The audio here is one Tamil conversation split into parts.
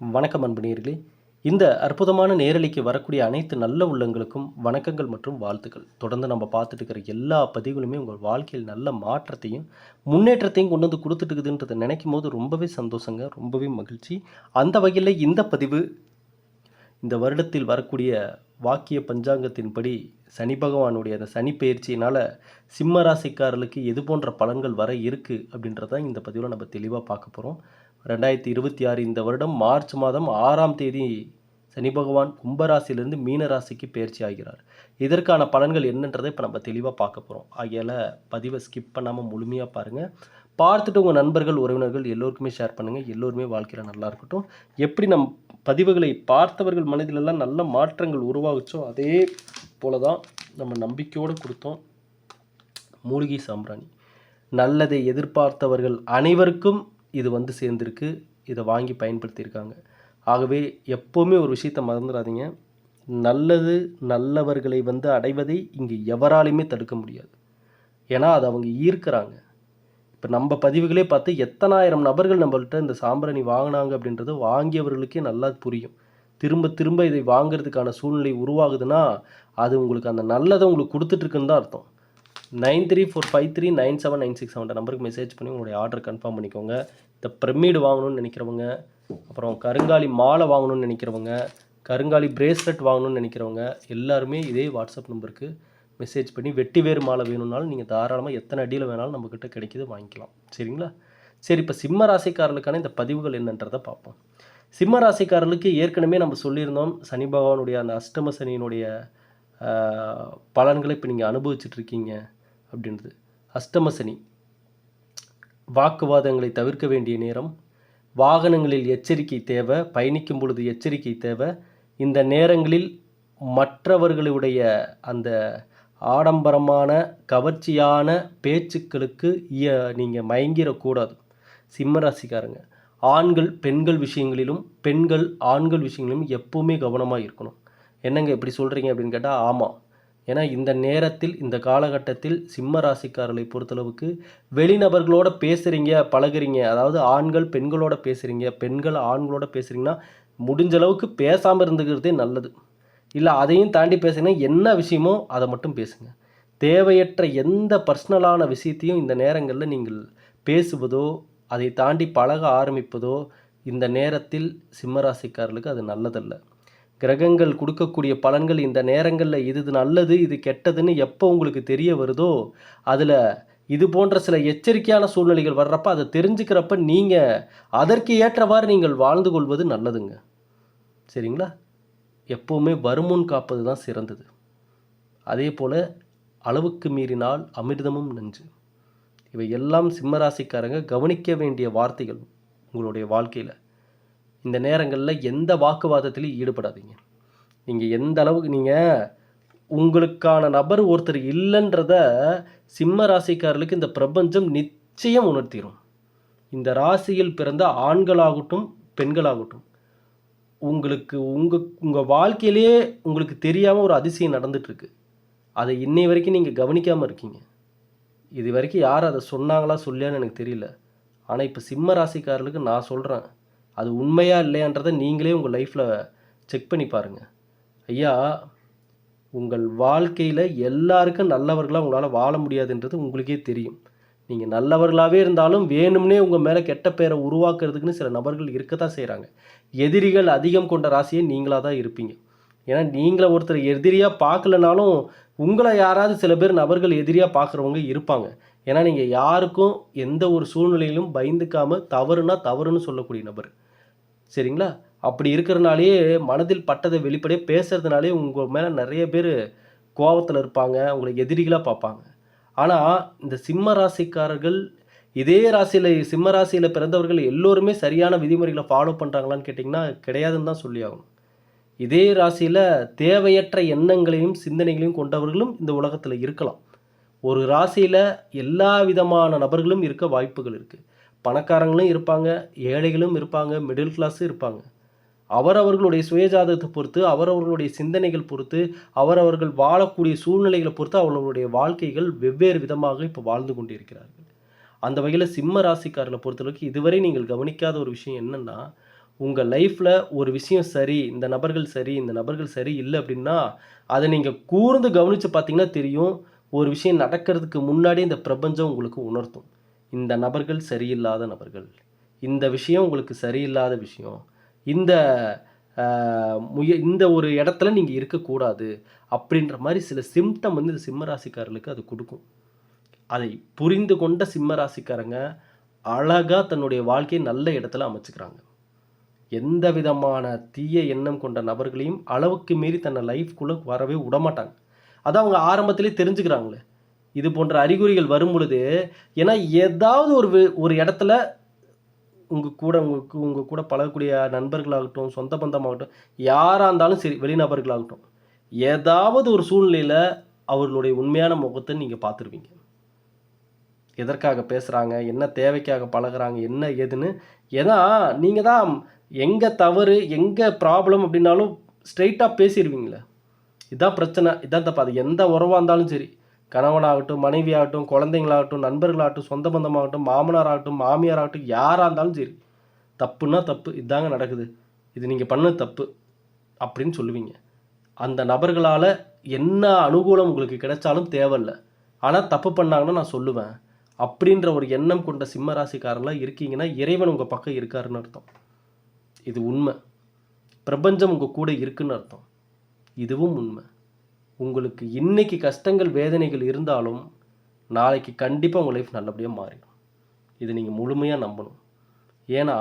வணக்கம் அன்புநேயர்களே இந்த அற்புதமான நேரலைக்கு வரக்கூடிய அனைத்து நல்ல உள்ளங்களுக்கும் வணக்கங்கள் மற்றும் வாழ்த்துக்கள். தொடர்ந்து நம்ம பார்த்துட்டு இருக்கிற எல்லா பதிவுகளுமே உங்கள் வாழ்க்கையில் நல்ல மாற்றத்தையும் முன்னேற்றத்தையும் கொண்டு வந்து கொடுத்துட்டுக்குதுன்றதை நினைக்கும் போது ரொம்பவே சந்தோஷங்க ரொம்பவே மகிழ்ச்சி. அந்த வகையில் இந்த பதிவு இந்த வருடத்தில் வரக்கூடிய வாக்கிய பஞ்சாங்கத்தின்படி சனி பகவானுடைய அந்த சனி பயிற்சியினால் சிம்ம ராசிக்காரர்களுக்கு எது போன்ற பலன்கள் வர இருக்குது அப்படின்றத இந்த பதிவில் நம்ம தெளிவாக பார்க்க போகிறோம் ரெண்டாயிரத்தி இருபத்தி ஆறு இந்த வருடம் மார்ச் மாதம் ஆறாம் தேதி சனி பகவான் கும்பராசியிலிருந்து மீன ராசிக்கு பயிற்சி ஆகிறார். இதற்கான பலன்கள் என்னன்றதை இப்போ நம்ம தெளிவாக பார்க்க போகிறோம் ஆகையால் பதிவை ஸ்கிப் பண்ணாமல் முழுமையாக பாருங்கள் பார்த்துட்டு உங்கள் நண்பர்கள் உறவினர்கள் எல்லோருக்குமே ஷேர் பண்ணுங்கள் எல்லோருமே வாழ்க்கையில் நல்லா இருக்கட்டும். எப்படி நம் பதிவுகளை பார்த்தவர்கள் மனதிலெல்லாம் நல்ல மாற்றங்கள் உருவாகுச்சோ அதே போல தான் நம்ம நம்பிக்கையோடு கொடுத்தோம். மூலிகை சாம்பிராணி. நல்லதை எதிர்பார்த்தவர்கள் அனைவருக்கும் இது வந்து சேர்ந்துருக்கு. இதை வாங்கி பயன்படுத்தியிருக்காங்க. ஆகவே எப்போவுமே ஒரு விஷயத்தை மறந்துடாதீங்க. நல்லது நல்லவர்களை வந்து அடைவதை இங்கே எவராலையுமே தடுக்க முடியாது. ஏன்னா அது அவங்க ஈர்க்கிறாங்க. இப்போ நம்ம பதிவுகளே பார்த்து எத்தனாயிரம் நபர்கள் நம்மள்கிட்ட இந்த சாம்பிராணி வாங்கினாங்க அப்படின்றது வாங்கியவர்களுக்கே நல்லா புரியும். திரும்ப திரும்ப இதை வாங்குறதுக்கான சூழ்நிலை உருவாகுதுன்னா அது உங்களுக்கு அந்த நல்லதை உங்களுக்கு கொடுத்துட்ருக்குன்னு தான் அர்த்தம். Nine three four five three nine seven nine six seven நம்பருக்கு மெசேஜ் பண்ணி உங்களுடைய ஆர்டர் கன்ஃபார்ம் பண்ணிக்கோங்க. இந்த பிரமிடு வாங்கணும்னு நினைக்கிறவங்க அப்புறம் கருங்காலி மாலை வாங்கணும்னு நினைக்கிறவங்க கருங்காலி பிரேஸ்லெட் வாங்கணும்னு நினைக்கிறவங்க எல்லாருமே இதே வாட்ஸ்அப் நம்பருக்கு மெசேஜ் பண்ணி வெட்டி வேறு மாலை வேணும்னாலும் நீங்கள் தாராளமாக எத்தனை அடியில் வேணாலும் நம்மக்கிட்ட கிடைக்கிது வாங்கிக்கலாம். சரிங்களா? சரி இப்போ சிம்ம ராசிக்காரர்களுக்கான இந்த பதிவுகள் என்னன்றதை பார்ப்போம். சிம்ம ராசிக்காரர்களுக்கு ஏற்கனவே நம்ம சொல்லியிருந்தோம் சனி பகவானுடைய அந்த அஷ்டம சனியினுடைய பலன்களை இப்போ நீங்கள் அனுபவிச்சுட்ருக்கீங்க அப்படின்றது. அஷ்டம சனி. வாக்குவாதங்களை தவிர்க்க வேண்டிய நேரம் வாகனங்களில் எச்சரிக்கை தேவை பயணிக்கும் பொழுது எச்சரிக்கை தேவை. இந்த நேரங்களில் மற்றவர்களுடைய அந்த ஆடம்பரமான கவர்ச்சியான பேச்சுக்களுக்கு நீங்கள் மயங்கிடக்கூடாது. சிம்ம ராசிக்காரங்க ஆண்கள் பெண்கள் விஷயங்களிலும் பெண்கள் ஆண்கள் விஷயங்களிலும் எப்போவுமே கவனமாக இருக்கணும். என்னங்க இப்படி சொல்கிறீங்க அப்படின்னு கேட்டால் ஆமாம் ஏன்னா இந்த நேரத்தில் இந்த காலகட்டத்தில் சிம்ம ராசிக்காரர்களை பொறுத்தளவுக்கு வெளிநபர்களோட பேசுகிறீங்க பழகுறீங்க. அதாவது ஆண்கள் பெண்களோட பேசுகிறீங்க பெண்கள் ஆண்களோட பேசுகிறீங்கன்னா முடிஞ்ச அளவுக்கு பேசாமல் இருந்துக்கிறதே நல்லது. இல்லை அதையும் தாண்டி பேசுங்கன்னா என்ன விஷயமோ அதை மட்டும் பேசுங்க. தேவையற்ற எந்த பர்சனலான விஷயத்தையும் இந்த நேரங்களில் நீங்கள் பேசுவதோ அதை தாண்டி பழக ஆரம்பிப்பதோ இந்த நேரத்தில் சிம்மராசிக்காரர்களுக்கு அது நல்லதல்ல. கிரகங்கள் கொடுக்கக்கூடிய பலன்கள் இந்த நேரங்களில் இது இது நல்லது இது கெட்டதுன்னு எப்போ உங்களுக்கு தெரிய வருதோ அதில் இது போன்ற சில எச்சரிக்கையான சூழ்நிலைகள் வர்றப்ப அதை தெரிஞ்சுக்கிறப்ப நீங்கள் அதற்கு ஏற்றவாறு நீங்கள் வாழ்ந்து கொள்வது நல்லதுங்க. சரிங்களா? எப்போவுமே வருமுன் காப்பது தான் சிறந்தது. அதே போல் அளவுக்கு மீறினால் அமிர்தமும் நஞ்சு. இவை எல்லாம் சிம்மராசிக்காரங்க கவனிக்க வேண்டிய வார்த்தைகள் உங்களுடைய வாழ்க்கையில். இந்த நேரங்களில் எந்த வாக்குவாதத்திலையும் ஈடுபடாதீங்க. நீங்கள் எந்த அளவுக்கு நீங்கள் உங்களுக்கான நபர் ஒருத்தர் இல்லைன்றத சிம்ம ராசிக்காரர்களுக்கு இந்த பிரபஞ்சம் நிச்சயம் உணர்த்திடும் இந்த ராசியில் பிறந்த ஆண்களாகட்டும் பெண்களாகட்டும் உங்களுக்கு உங்கள் உங்கள் வாழ்க்கையிலேயே உங்களுக்கு தெரியாமல் ஒரு அதிசயம் நடந்துட்டுருக்கு. அதை இன்னை வரைக்கும் நீங்கள் கவனிக்காமல் இருக்கீங்க. இது வரைக்கும் யார் அதை சொன்னாங்களா சொல்லியான்னு எனக்கு தெரியல. ஆனால் இப்போ சிம்ம ராசிக்காரர்களுக்கு நான் சொல்கிறேன் அது உண்மையாக இல்லையான்றதை நீங்களே உங்கள் லைஃப்பில் செக் பண்ணி பாருங்கள் ஐயா உங்கள் வாழ்க்கையில் எல்லாருக்கும் நல்லவர்களாக உங்களால் வாழ முடியாதுன்றது உங்களுக்கே தெரியும். நீங்கள் நல்லவர்களாகவே இருந்தாலும் வேணும்னே உங்கள் மேலே கெட்ட பேரை உருவாக்குறதுக்குன்னு சில நபர்கள் இருக்க தான் செய்கிறாங்க எதிரிகள் அதிகம் கொண்ட ராசியை நீங்களாக தான் இருப்பீங்க. ஏன்னா நீங்களை ஒருத்தர் எதிரியாக பார்க்கலனாலும் உங்களை யாராவது சில பேர் நபர்கள் எதிரியாக பார்க்குறவங்க இருப்பாங்க. ஏன்னா நீங்கள் யாருக்கும் எந்த ஒரு சூழ்நிலையிலும் பயந்துக்காம தவறுனா தவறுன்னு சொல்லக்கூடிய நபர். சரிங்களா? அப்படி இருக்கிறனாலேயே மனதில் பட்டதை வெளிப்படையே பேசுகிறதுனாலே உங்கள் மேலே நிறைய பேர் கோபத்தில் இருப்பாங்க உங்களை எதிரிகளாக பார்ப்பாங்க. ஆனால் இந்த சிம்ம ராசிக்காரர்கள் இதே ராசியில் சிம்ம ராசியில் பிறந்தவர்கள் எல்லோருமே சரியான விதிமுறைகளை ஃபாலோ பண்ணுறாங்களான்னு கேட்டிங்கன்னா கிடையாதுன்னு தான் சொல்லி ஆகணும். இதே ராசியில் தேவையற்ற எண்ணங்களையும் சிந்தனைகளையும் கொண்டவர்களும் இந்த உலகத்தில் இருக்கலாம். ஒரு ராசியில் எல்லா விதமான நபர்களும் இருக்க வாய்ப்புகள் இருக்குது பணக்காரங்களும் இருப்பாங்க ஏழைகளும் இருப்பாங்க மிடில் கிளாஸும் இருப்பாங்க. அவரவர்களுடைய சுயஜாதகத்தை பொறுத்து அவரவர்களுடைய சிந்தனைகள் பொறுத்து அவரவர்கள் வாழக்கூடிய சூழ்நிலைகளை பொறுத்து அவர்களுடைய வாழ்க்கைகள் வெவ்வேறு விதமாக இப்போ வாழ்ந்து கொண்டிருக்கிறார்கள். அந்த வகையில் சிம்ம ராசிக்காரர்களை பொறுத்தளவுக்கு இதுவரை நீங்கள் கவனிக்காத ஒரு விஷயம் என்னென்னா உங்கள் லைஃப்பில் ஒரு விஷயம் சரி இந்த நபர்கள் சரி இந்த நபர்கள் சரி இல்லை அப்படின்னா அதை நீங்கள் கூர்ந்து கவனித்து பார்த்தீங்கன்னா தெரியும் ஒரு விஷயம் நடக்கிறதுக்கு முன்னாடி இந்த பிரபஞ்சம் உங்களுக்கு உணர்த்தும். இந்த நபர்கள் சரியில்லாத நபர்கள். இந்த விஷயம் உங்களுக்கு சரியில்லாத விஷயம். இந்த முய இந்த ஒரு இடத்துல நீங்கள் இருக்கக்கூடாது அப்படின்ற மாதிரி சில சிம்டம் வந்து இந்த சிம்மராசிக்காரர்களுக்கு அது கொடுக்கும். அதை புரிந்து கொண்ட சிம்ம ராசிக்காரங்க அழகாக தன்னுடைய வாழ்க்கையை நல்ல இடத்துல அமைச்சுக்கிறாங்க. எந்த விதமான தீய எண்ணம் கொண்ட நபர்களையும் அளவுக்கு மீறி தன்னை லைஃப்குள்ளே வரவே விடமாட்டாங்க. அதை அவங்க ஆரம்பத்திலே தெரிஞ்சுக்கிறாங்களே. இது போன்ற அறிகுறிகள் வரும் பொழுது ஏன்னா ஏதாவது ஒரு ஒரு இடத்துல உங்கள் கூட உங்களுக்கு உங்கள் கூட பழகக்கூடிய நண்பர்களாகட்டும் சொந்த பந்தமாகட்டும் யாராக இருந்தாலும் சரி வெளிநபர்களாகட்டும் ஏதாவது ஒரு சூழ்நிலையில் அவர்களுடைய உண்மையான முகத்தை நீங்கள் பார்த்துருவீங்க. எதற்காக பேசுகிறாங்க என்ன தேவைக்காக பழகுறாங்க என்ன ஏதுன்னு ஏன்னா நீங்கள் தான் எங்கே தவறு எங்கே ப்ராப்ளம் அப்படின்னாலும் ஸ்ட்ரைட்டாக பேசிடுவீங்களே இதான் பிரச்சனை இதான் தப்பு. அது எந்த உறவாக இருந்தாலும் சரி கணவனாகட்டும் மனைவியாகட்டும் குழந்தைங்களாகட்டும் நண்பர்களாகட்டும் சொந்த பந்தமாகட்டும் மாமனாராகட்டும் மாமியாராகட்டும் யாராக இருந்தாலும் சரி தப்புன்னா தப்பு இதாங்க நடக்குது. இது நீங்கள் பண்ண தப்பு அப்படின்னு சொல்லுவீங்க. அந்த நபர்களால் என்ன அனுகூலம் உங்களுக்கு கிடைச்சாலும் தேவையில்ல. ஆனால் தப்பு பண்ணாங்கன்னா நான் சொல்லுவேன். அப்படின்ற ஒரு எண்ணம் கொண்ட சிம்ம ராசிக்காரெல்லாம் இருக்கீங்கன்னா இறைவன் உங்கள் பக்கம் இருக்காருன்னு அர்த்தம். இது உண்மை. பிரபஞ்சம் உங்கள் கூட இருக்குன்னு அர்த்தம். இதுவும் உண்மை. உங்களுக்கு இன்னைக்கு கஷ்டங்கள் வேதனைகள் இருந்தாலும் நாளைக்கு கண்டிப்பாக உங்கள் லைஃப் நல்லபடியாக மாறிடும். இது நீங்கள் முழுமையாக நம்பணும். ஏன்னா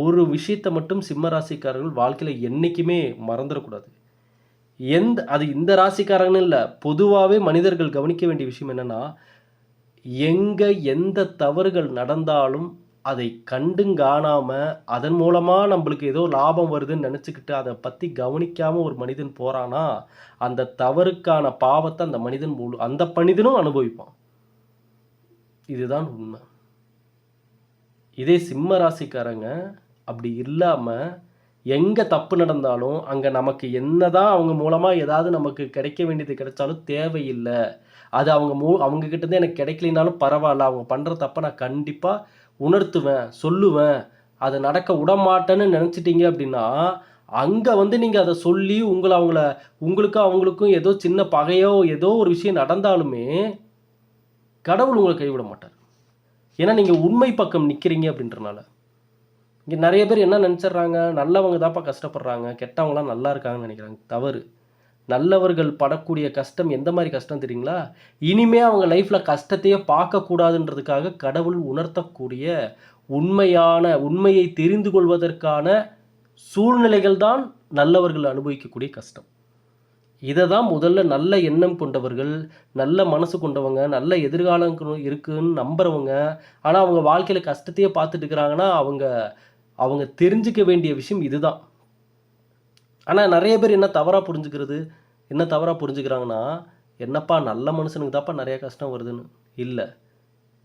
ஒரு விஷயத்தை மட்டும் சிம்ம ராசிக்காரர்கள் வாழ்க்கையில் என்றைக்குமே மறந்துடக்கூடாது. எந்த அது இந்த ராசிக்காரங்கன்னு இல்லை பொதுவாகவே மனிதர்கள் கவனிக்க வேண்டிய விஷயம் என்னென்னா எங்கே எந்த தவறுகள் நடந்தாலும் அதை கண்டும் காணாமல் அதன் மூலமாக நம்மளுக்கு ஏதோ லாபம் வருதுன்னு நினச்சிக்கிட்டு அதை பற்றி கவனிக்காமல் ஒரு மனிதன் போகிறானா அந்த தவறுக்கான பாவத்தை அந்த மனிதன் முழு அந்த மனிதனும் அனுபவிப்பான். இதுதான் உண்மை. இதே சிம்ம ராசிக்காரங்க அப்படி இல்லாமல் எங்கே தப்பு நடந்தாலும் அங்கே நமக்கு என்னதான் அவங்க மூலமாக ஏதாவது நமக்கு கிடைக்க வேண்டியது கிடைச்சாலும் தேவையில்லை. அது அவங்க மூ அவங்க கிட்டேருந்து எனக்கு கிடைக்கலினாலும் பரவாயில்ல. அவங்க பண்ணுற தப்பை நான் கண்டிப்பாக உணர்த்துவேன் சொல்லுவேன் அதை நடக்க விடமாட்டேன்னு நினச்சிட்டீங்க அப்படின்னா அங்கே வந்து நீங்கள் அதை சொல்லி உங்களை அவங்கள உங்களுக்கும் அவங்களுக்கும் ஏதோ சின்ன பகையோ ஏதோ ஒரு விஷயம் நடந்தாலுமே கடவுள் உங்களை கைவிட மாட்டார். ஏன்னா நீங்கள் உண்மை பக்கம் நிற்கிறீங்க அப்படின்றனால. இங்கே நிறைய பேர் என்ன நினச்சிட்றாங்க? நல்லவங்க தான்ப்பா கஷ்டப்படுறாங்க கெட்டவங்களாம் நல்லா இருக்காங்கன்னு நினைக்கிறாங்க. தவறு. நல்லவர்கள் படக்கூடிய கஷ்டம் எந்த மாதிரி கஷ்டம் தெரியுங்களா? இனிமே அவங்க லைஃப்பில் கஷ்டத்தையே பார்க்கக்கூடாதுன்றதுக்காக கடவுள் உணர்த்தக்கூடிய உண்மையான உண்மையை தெரிந்து கொள்வதற்கான சூழ்நிலைகள் தான் நல்லவர்கள் அனுபவிக்கக்கூடிய கஷ்டம். இதை தான் முதல்ல நல்ல எண்ணம் கொண்டவர்கள் நல்ல மனசு கொண்டவங்க நல்ல எதிர்காலம் கு- இருக்குன்னு ஆனால் அவங்க வாழ்க்கையில் கஷ்டத்தையே பார்த்துட்டு இருக்கிறாங்கன்னா அவங்க அவங்க தெரிஞ்சுக்க வேண்டிய விஷயம் இதுதான். ஆனால் நிறைய பேர் என்ன தவறாக புரிஞ்சுக்கிறது? என்ன தவறாக புரிஞ்சுக்கிறாங்கன்னா என்னப்பா நல்ல மனுஷனுக்கு தான்ப்பா நிறைய கஷ்டம் வருதுன்னு. இல்லை.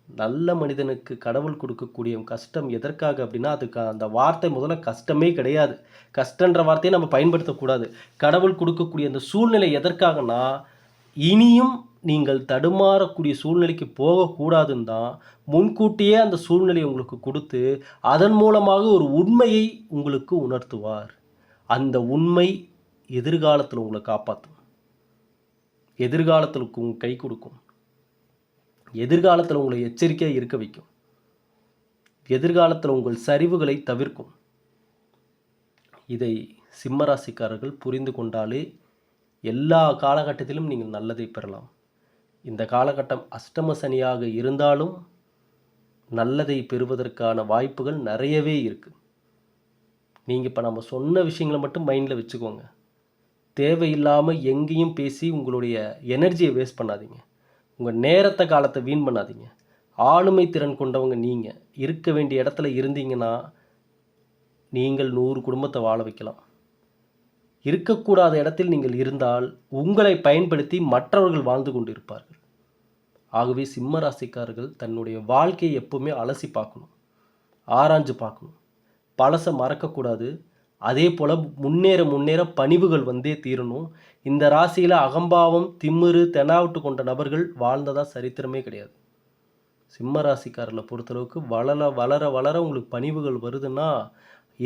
நல்ல மனிதனுக்கு கடவுள் கொடுக்கக்கூடிய கஷ்டம் எதற்காக அப்படின்னா அதுக்கு அந்த வார்த்தை முதல்ல கஷ்டமே கிடையாது. கஷ்டன்ற வார்த்தையை நம்ம பயன்படுத்தக்கூடாது. கடவுள் கொடுக்கக்கூடிய அந்த சூழ்நிலை எதற்காகனா இனியும் நீங்கள் தடுமாறக்கூடிய சூழ்நிலைக்கு போகக்கூடாதுன்னு தான் முன்கூட்டியே அந்த சூழ்நிலையை உங்களுக்கு கொடுத்து அதன் மூலமாக ஒரு உண்மையை உங்களுக்கு உணர்த்துவார். அந்த உண்மை எதிர்காலத்தில் உங்களை காப்பாற்றும் எதிர்காலத்தில் உங்க கை கொடுக்கும். எதிர்காலத்தில் உங்களை எச்சரிக்கையாக இருக்க வைக்கும். எதிர்காலத்தில் உங்கள் சரிவுகளை தவிர்க்கும். இதை சிம்மராசிக்காரர்கள் புரிந்து கொண்டாலே எல்லா காலகட்டத்திலும் நீங்கள் நல்லதை பெறலாம். இந்த காலகட்டம் அஷ்டம சனியாக இருந்தாலும் நல்லதை பெறுவதற்கான வாய்ப்புகள் நிறையவே இருக்குது நீங்கள் இப்போ நம்ம சொன்ன விஷயங்களை மட்டும் மைண்டில் வச்சுக்கோங்க. தேவையில்லாமல் எங்கேயும் பேசி உங்களுடைய எனர்ஜியை வேஸ்ட் பண்ணாதீங்க. உங்கள் நேரத்தை காலத்தை வீண் பண்ணாதீங்க. ஆளுமை திறன் கொண்டவங்க நீங்கள் இருக்க வேண்டிய இடத்துல இருந்தீங்கன்னா நீங்கள் நூறு குடும்பத்தை வாழ வைக்கலாம். இருக்கக்கூடாத இடத்தில் நீங்கள் இருந்தால் உங்களை பயன்படுத்தி மற்றவர்கள் வாழ்ந்து கொண்டு இருப்பார்கள் ஆகவே சிம்ம ராசிக்காரர்கள் தன்னுடைய வாழ்க்கையை எப்பவுமே அலசி பார்க்கணும். ஆராய்ஞ்சு பார்க்கணும். பழசை மறக்கக்கூடாது. அதே போல் முன்னேற முன்னேற பணிவுகள் வந்தே தீரணும். இந்த ராசியில் அகம்பாவம் திமிரு தெனாவட்டு கொண்ட நபர்கள் வாழ்ந்ததாக சரித்திரமே கிடையாது. சிம்ம ராசிக்காரர்களை பொறுத்தளவுக்கு வளர வளர வளர உங்களுக்கு பணிவுகள் வருதுன்னா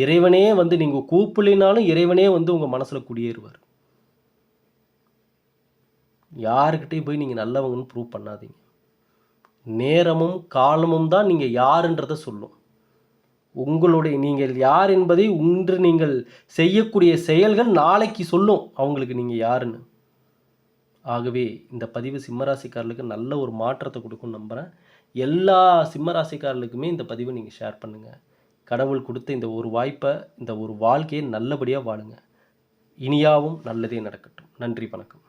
இறைவனே வந்து நீங்கள் கூப்பிடலினாலும் இறைவனே வந்து உங்கள் மனசில் குடியேறுவார். யாருக்கிட்டையும் போய் நீங்கள் நல்லவங்கன்னு ப்ரூவ் பண்ணாதீங்க. நேரமும் காலமும் தான் நீங்கள் யாருன்றதை சொல்லும். உங்களுடைய நீங்கள் யார் என்பதை இன்று நீங்கள் செய்யக்கூடிய செயல்கள் நாளைக்கு சொல்லும் அவங்களுக்கு நீங்கள் யாருன்னு. ஆகவே இந்த பதிவு சிம்மராசிக்காரர்களுக்கு நல்ல ஒரு மாற்றத்தை கொடுக்கும்னு நம்புகிறேன் எல்லா சிம்மராசிக்காரர்களுக்குமே இந்த பதிவை நீங்கள் ஷேர் பண்ணுங்கள் கடவுள் கொடுத்த இந்த ஒரு வாய்ப்பை இந்த ஒரு வாழ்க்கையை நல்லபடியாக வாழுங்க. இனியாவும் நல்லதே நடக்கட்டும். நன்றி வணக்கம்.